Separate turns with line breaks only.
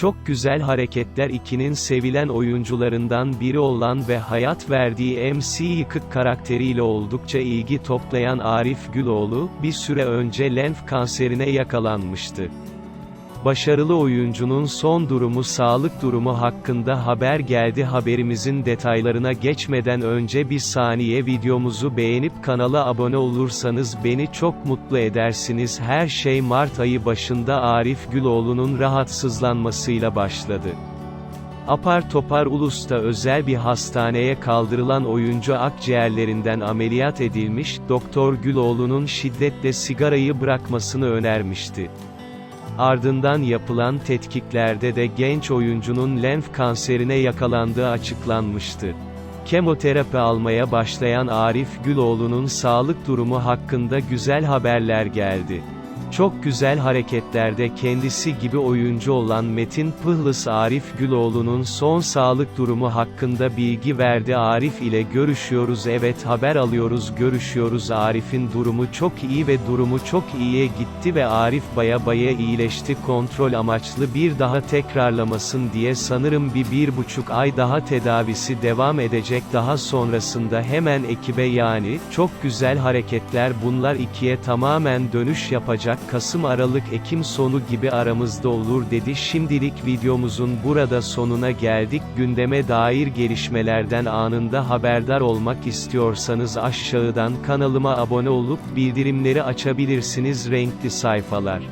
Çok Güzel Hareketler 2'nin sevilen oyuncularından biri olan ve hayat verdiği MC Yıkık karakteriyle oldukça ilgi toplayan Arif Güloğlu, bir süre önce lenf kanserine yakalanmıştı. Başarılı oyuncunun son durumu sağlık durumu hakkında haber geldi haberimizin detaylarına geçmeden önce bir saniye videomuzu beğenip kanala abone olursanız beni çok mutlu edersiniz her şey Mart ayı başında Arif Güloğlu'nun rahatsızlanmasıyla başladı. Apar topar Ulus'ta özel bir hastaneye kaldırılan oyuncu akciğerlerinden ameliyat edilmiş, Doktor Güloğlu'nun şiddetle sigarayı bırakmasını önermişti. Ardından yapılan tetkiklerde de genç oyuncunun lenf kanserine yakalandığı açıklanmıştı. Kemoterapi almaya başlayan Arif Güloğlu'nun sağlık durumu hakkında güzel haberler geldi. Çok güzel hareketlerde kendisi gibi oyuncu olan Metin Pıhlıs Arif Güloğlu'nun son sağlık durumu hakkında bilgi verdi. Arif ile görüşüyoruz. Evet haber alıyoruz. Görüşüyoruz. Arif'in durumu çok iyi ve durumu çok iyiye gitti ve Arif baya baya iyileşti. Kontrol amaçlı bir daha tekrarlamasın diye sanırım bir bir buçuk ay daha tedavisi devam edecek. Daha sonrasında hemen ekibe yani, çok güzel hareketler. Bunlar ikiye tamamen dönüş yapacak Kasım Aralık Ekim sonu gibi aramızda olur dedi. Şimdilik videomuzun burada sonuna geldik. Gündeme dair gelişmelerden anında haberdar olmak istiyorsanız aşağıdan kanalıma abone olup bildirimleri açabilirsiniz. Renkli sayfalar